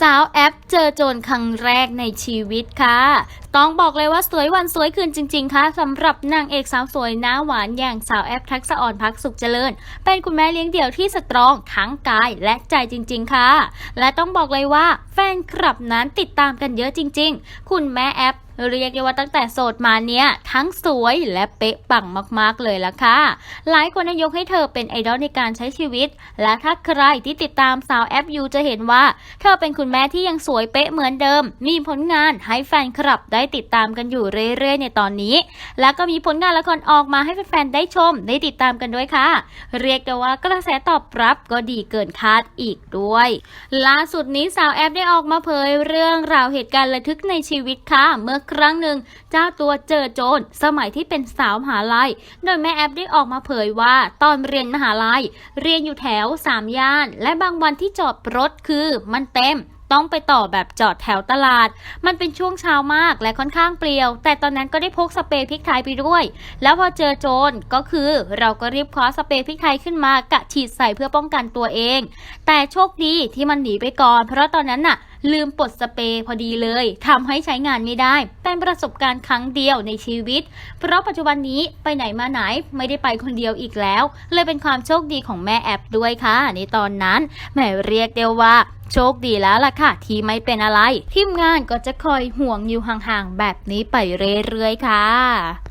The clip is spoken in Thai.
สาวแอปเจอโจรครั้งแรกในชีวิตค่ะ ต้องบอกเลยว่าสวยวันสวยคืนจริง ๆ ค่ะสำหรับนางเอกสาวสวยหน้าหวานอย่างสาวแอปทักษะอ่อนพักสุขเจริญ เป็นคุณแม่เลี้ยงเดี่ยวที่สตรองทั้งกายและใจจริง ๆ ค่ะ และต้องบอกเลยว่าแฟนคลับนั้นติดตามกันเยอะจริง ๆ คุณแม่แอปเรียกได้ว่าตั้งแต่โสดมาเนี้ยทั้งสวยและเป๊ะปังมากๆเลยละค่ะ หลายคนยกให้เธอเป็นไอดอลในการใช้ชีวิต และถ้าใครที่ติดตามสาวแอปยูจะเห็นว่า เธอเป็นคุณแม่ที่ยังสวยเป๊ะเหมือนเดิม มีผลงานให้แฟนคลับได้ติดตามกันอยู่เรื่อยๆ ในตอนนี้ แล้วก็มีผลงานละครออกมาให้แฟนๆ ได้ชม ได้ติดตามกันด้วยค่ะ เรียกได้ว่ากระแสตอบรับก็ดีเกินคาดอีกด้วย ล่าสุดนี้สาวแอปได้ออกมาเผยเรื่องราวเหตุการณ์ระทึกในชีวิตค่ะ เมื่อครั้งหนึ่งเจ้าตัวเจอโจรสมัยที่เป็นสาวมหาลัย โดยแม่แอปได้ออกมาเผยว่าตอนเรียนมหาลัย เรียนอยู่แถวสามย่าน และบางวันที่จอดรถคือมันเต็ม ต้องไปต่อแบบจอดแถวตลาด มันเป็นช่วงเช้ามากและค่อนข้างเปลี่ยว แต่ตอนนั้นก็ได้พกสเปรย์พริกไทยไปด้วย แล้วพอเจอโจรก็คือเราก็รีบคว้าสเปรย์พริกไทยขึ้นมากะฉีดใส่เพื่อป้องกันตัวเอง แต่โชคดีที่มันหนีไปก่อน เพราะตอนนั้นน่ะ ลืมปลดสเปรย์พอดีเลยทำให้ใช้งานไม่ได้ เป็นประสบการณ์ครั้งเดียวในชีวิต เพราะปัจจุบันนี้ไปไหนมาไหนไม่ได้ไปคนเดียวอีกแล้ว เลยเป็นความโชคดีของแม่แอปด้วยค่ะในตอนนั้นแหม่เรียกเดียวว่า โชคดีแล้วล่ะค่ะ ที่ไม่เป็นอะไร ทีมงานก็จะคอยห่วงอยู่ห่างๆแบบนี้ไปเรื่อยๆค่ะ